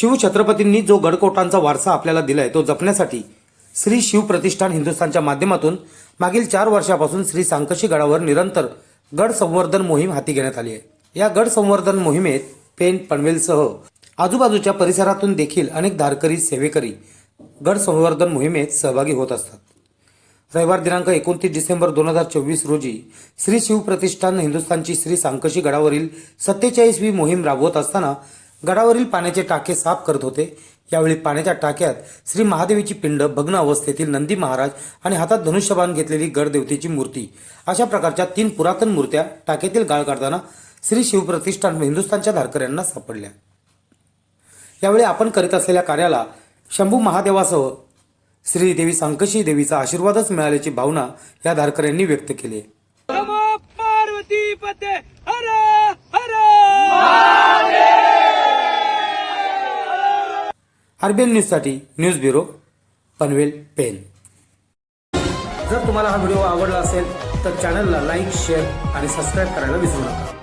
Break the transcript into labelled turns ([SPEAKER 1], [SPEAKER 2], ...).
[SPEAKER 1] शिवछत्रपतींनी जो गडकोटांचा वारसा आपल्याला दिलाय तो जपण्यासाठी श्री शिव प्रतिष्ठान हिंदुस्थानच्या माध्यमातून मागील चार वर्षापासून श्री सांकशी गडावर निरंतर गड संवर्धन मोहीम हाती घेण्यात आली आहे. या गड संवर्धन मोहिमेत पेन पनवेलसह आजूबाजूच्या परिसरातून देखील अनेक धारकरी सेवेकरी गड संवर्धन मोहिमेत सहभागी होत असतात. रविवार दिनांक एकोणतीस डिसेंबर दोन हजार चोवीस रोजी श्री शिव प्रतिष्ठान हिंदुस्थानची श्री सांकशी गडावरील सत्तेचाळीसवी मोहीम राबवत असताना गडावरील पाण्याचे टाके साफ करत होते. यावेळी पाण्याच्या टाक्यात श्री महादेवीची पिंड भग्न अवस्थेतील नंदी महाराज आणि हातात धनुष्यबाण घेतलेली गडदेवतेची मूर्ती. अशा प्रकारच्या तीन पुरातन मूर्त्या टाकेतील गाळ काढताना श्री शिवप्रतिष्ठान हिंदुस्थानच्या धारकऱ्यांना सापडल्या. यावेळी आपण करीत असलेल्या कार्याला शंभू महादेवासह श्री देवी सांकशी देवीचा आशीर्वादच मिळाल्याची भावना या धारकऱ्यांनी व्यक्त केली आरबीएन न्यूजसाठी न्यूज ब्युरो पनवेल पेन. जर तुम्हाला हा व्हिडिओ आवडला असेल तर चॅनलला लाईक शेअर आणि सबस्क्राईब करायला विसरू नका.